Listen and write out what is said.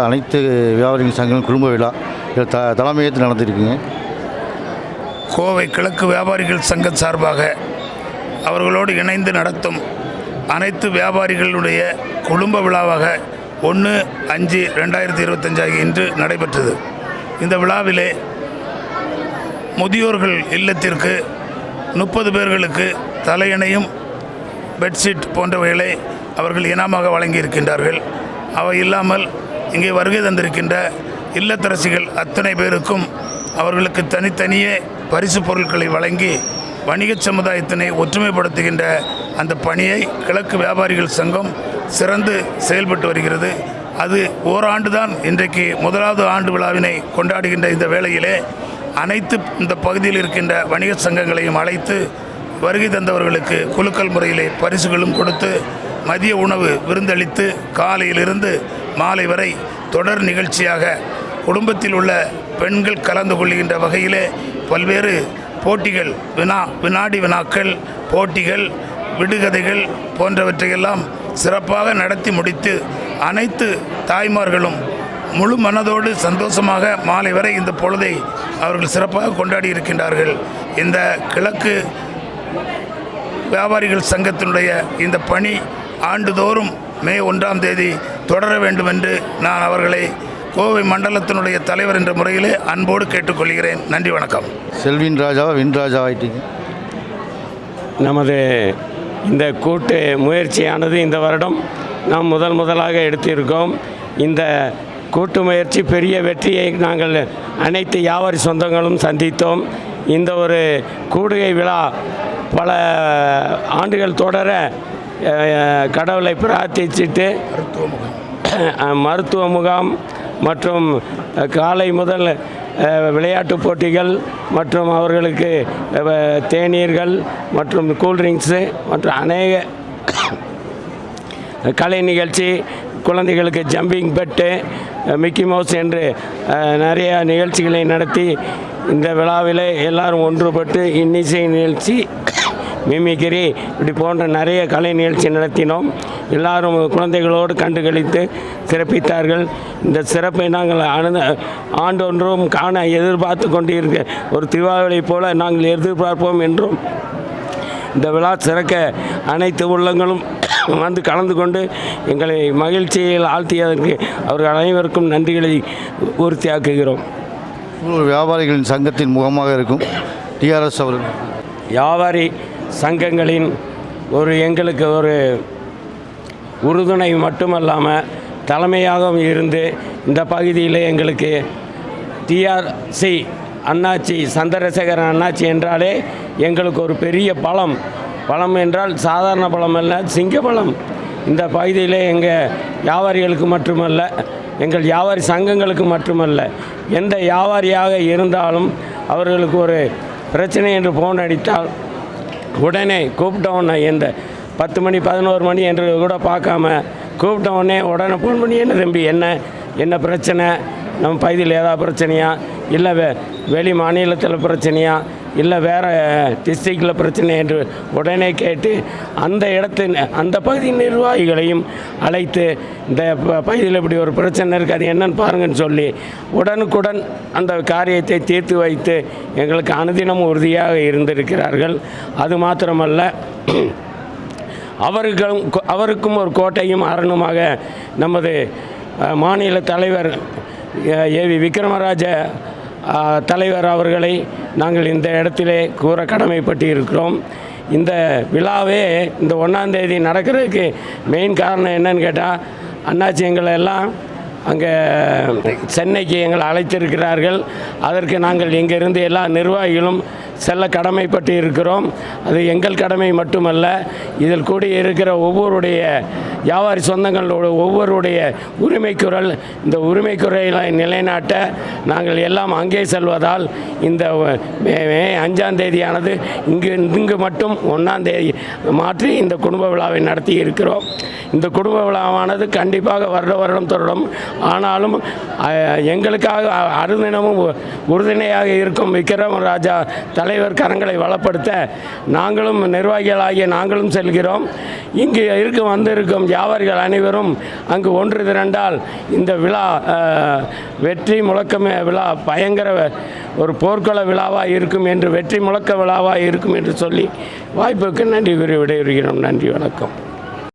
அனைத்து வியாபாரிகள் சங்கம் குடும்ப விழா இதில் த தலைமையத்தில் நடந்திருக்குங்க கோவை கிழக்கு வியாபாரிகள் சங்கம் சார்பாக அவர்களோடு இணைந்து நடத்தும் அனைத்து வியாபாரிகளுடைய குடும்ப விழாவாக ஒன்று அஞ்சு ரெண்டாயிரத்தி இருபத்தஞ்சு ஆகிய இன்று நடைபெற்றது. இந்த விழாவிலே முதியோர்கள் இல்லத்திற்கு முப்பது பேர்களுக்கு தலையணையும் பெட்ஷீட் போன்றவைகளை அவர்கள் இனமாக வழங்கியிருக்கின்றார்கள். அவை இல்லாமல் இங்கே வருகை தந்திருக்கின்ற இல்லத்தரசிகள் அத்தனை பேருக்கும் அவர்களுக்கு தனித்தனியே பரிசு பொருட்களை வழங்கி வணிக சமுதாயத்தினை ஒற்றுமைப்படுத்துகின்ற அந்த பணியை கிழக்கு வியாபாரிகள் சங்கம் சிறந்து செயல்பட்டு வருகிறது. அது ஓராண்டு தான் இன்றைக்கு முதலாவது ஆண்டு விழாவினை கொண்டாடுகின்ற இந்த வேளையிலே அனைத்து இந்த பகுதியில் இருக்கின்ற வணிக சங்கங்களையும் அழைத்து வருகை தந்தவர்களுக்கு குலுக்கல் முறையிலே பரிசுகளும் கொடுத்து மதிய உணவு விருந்தளித்து காலையிலிருந்து மாலை வரை தொடர் நிகழ்ச்சியாக குடும்பத்தில் உள்ள பெண்கள் கலந்து கொள்கின்ற வகையிலே பல்வேறு போட்டிகள் வினா வினாடி வினாக்கள் போட்டிகள் விடுகதைகள் போன்றவற்றையெல்லாம் சிறப்பாக நடத்தி முடித்து அனைத்து தாய்மார்களும் முழு மனதோடு சந்தோஷமாக மாலை வரை இந்த பொழுதை அவர்கள் சிறப்பாக கொண்டாடி இருக்கின்றார்கள். இந்த கிழக்கு வியாபாரிகள் சங்கத்தினுடைய இந்த பணி ஆண்டுதோறும் மே ஒன்றாம் தேதி தொடர வேண்டும் என்று நான் அவர்களை கோவை மண்டலத்தினுடைய தலைவர் என்ற முறையிலே அன்போடு கேட்டுக்கொள்கிறேன். நன்றி வணக்கம். செல்வின் ராஜாவா வின் ராஜா ஆயிட்டீங்க. நமது இந்த கூட்டு முயற்சியானது இந்த வருடம் நாம் முதல் முதலாக எடுத்திருக்கோம். இந்த கூட்டு முயற்சி பெரிய வெற்றியை நாங்கள் அனைத்து வியாபாரி சொந்தங்களும் சந்தித்தோம். இந்த ஒரு கூடுகை விழா பல ஆண்டுகள் தொடர கடவுளை பிரார்த்திச்சிட்டு மருத்துவ முகாம் மற்றும் காலை முதல் விளையாட்டு விளையாட்டுப் போட்டிகள் மற்றும் அவர்களுக்கு தேநீர்கள் மற்றும் கூல்ட்ரிங்க்ஸு மற்றும் அநேக கலை நிகழ்ச்சி குழந்தைகளுக்கு ஜம்பிங் பெட்டு மிக்கி மவுஸ் என்று நிறைய நிகழ்ச்சிகளை நடத்தி இந்த விழாவில் எல்லாரும் ஒன்றுபட்டு இன்னிசை நிகழ்ச்சி மிமிக்கிரி இப்படி போன்ற நிறைய கலை நிகழ்ச்சி நடத்தினோம். எல்லாரும் குழந்தைகளோடு கண்டுகளித்து சிறப்பித்தார்கள். இந்த சிறப்பை நாங்கள் அனு ஆண்டொன்றும் காண எதிர்பார்த்து கொண்டு இருக்க ஒரு தீபாவளி போல நாங்கள் எதிர்பார்ப்போம் என்றும். இந்த விழா சிறக்க அனைத்து உள்ளங்களும் வந்து கலந்து கொண்டு எங்களை மகிழ்ச்சியில் ஆழ்த்தியதற்கு அவர்கள் அனைவருக்கும் நன்றிகளை உறுதியாக்குகிறோம். வியாபாரிகளின் சங்கத்தின் முகமாக இருக்கும். டிஆர்எஸ் அவர்கள். வியாபாரி சங்கங்களின் ஒரு எங்களுக்கு ஒரு உறுதுணை மட்டுமல்லாமல் தலைமையாகவும் இருந்து இந்த பகுதியில் எங்களுக்கு டிஆர்சி அண்ணாச்சி சந்திரசேகரன் அண்ணாச்சி என்றாலே எங்களுக்கு ஒரு பெரிய பழம் பழம் என்றால் சாதாரண பழம் அல்ல சிங்க இந்த பகுதியில் எங்கள் வியாபாரிகளுக்கு மட்டுமல்ல எங்கள் வியாபாரி சங்கங்களுக்கு மட்டுமல்ல எந்த வியாபாரியாக இருந்தாலும் அவர்களுக்கு ஒரு பிரச்சனை என்று ஃபோன் அடித்தால் உடனே கூப்பிட்டோன்னே எந்த பத்து மணி பதினோரு மணி என்று கூட பார்க்காம கூப்பிட்ட உடனே உடனே ஃபோன் பண்ணி என்ன தம்பி என்ன என்ன பிரச்சனை? நம்ம பகுதியில் ஏதாவது பிரச்சனையா? இல்லை வெ வெளி மாநிலத்தில் பிரச்சனையா? இல்லை வேறு டிஸ்ட்ரிக்டில் பிரச்சனை என்று உடனே கேட்டு அந்த இடத்து அந்த பகுதி நிர்வாகிகளையும் அழைத்து இந்த ப- பகுதியில் இப்படி ஒரு பிரச்சனை இருக்குது அது என்னன்னு பாருங்கன்னு சொல்லி உடனுக்குடன் அந்த காரியத்தை தீர்த்து வைத்து எங்களுக்கு அனுதினம் உறுதியாக இருந்திருக்கிறார்கள். அது மாத்திரமல்ல அவர்களும் அவருக்கும் ஒரு கோட்டையும் அரணுமாக நமது மாநில தலைவர் ஏ ஏவி விக்ரமராஜ தலைவர் அவர்களை நாங்கள் இந்த இடத்திலே கூற கடமைப்பட்டு இருக்கிறோம் இந்த விழாவே இந்த ஒன்றாந்தேதி நடக்கிறதுக்கு மெயின் காரணம் என்னன்னு கேட்டால் அண்ணாச்சி எங்களை எல்லாம் அங்கே சென்னைக்கு எங்களை அழைத்திருக்கிறார்கள். அதற்கு நாங்கள் இங்கிருந்து எல்லா நிர்வாகிகளும் செல்ல கடமைப்பட்டு இருக்கிறோம். அது எங்கள் கடமை மட்டுமல்ல இதில் கூடி இருக்கிற ஒவ்வொருடைய வியாபாரி சொந்தங்களோட ஒவ்வொருடைய உரிமைக்குரல் இந்த உரிமை நிலைநாட்ட நாங்கள் எல்லாம் அங்கே செல்வதால் இந்த மே அஞ்சாம் தேதியானது இங்கு இங்கு மட்டும் ஒன்றாம் தேதி மாற்றி இந்த குடும்ப விழாவை நடத்தி இருக்கிறோம். இந்த குடும்ப விழாவானது கண்டிப்பாக வருட வருடம் தொடரும். ஆனாலும் எங்களுக்காக அருதினமும் உறுதுணையாக இருக்கும் விக்ரம ராஜா தலைவர் கரங்களை வளப்படுத்த நாங்களும் நிர்வாகிகளாகிய நாங்களும் செல்கிறோம். இங்கு இருக்க வந்திருக்கும் வியாபாரிகள் அனைவரும் அங்கு ஒன்று திரண்டால் இந்த விழா வெற்றி முழக்கமே விழா பயங்கர ஒரு போர்க்கள விழாவாக இருக்கும் என்று வெற்றி முழக்க விழாவாக இருக்கும் என்று சொல்லி வாய்ப்புக்கு நன்றி கூறி விடைபெறுகிறோம். நன்றி வணக்கம்.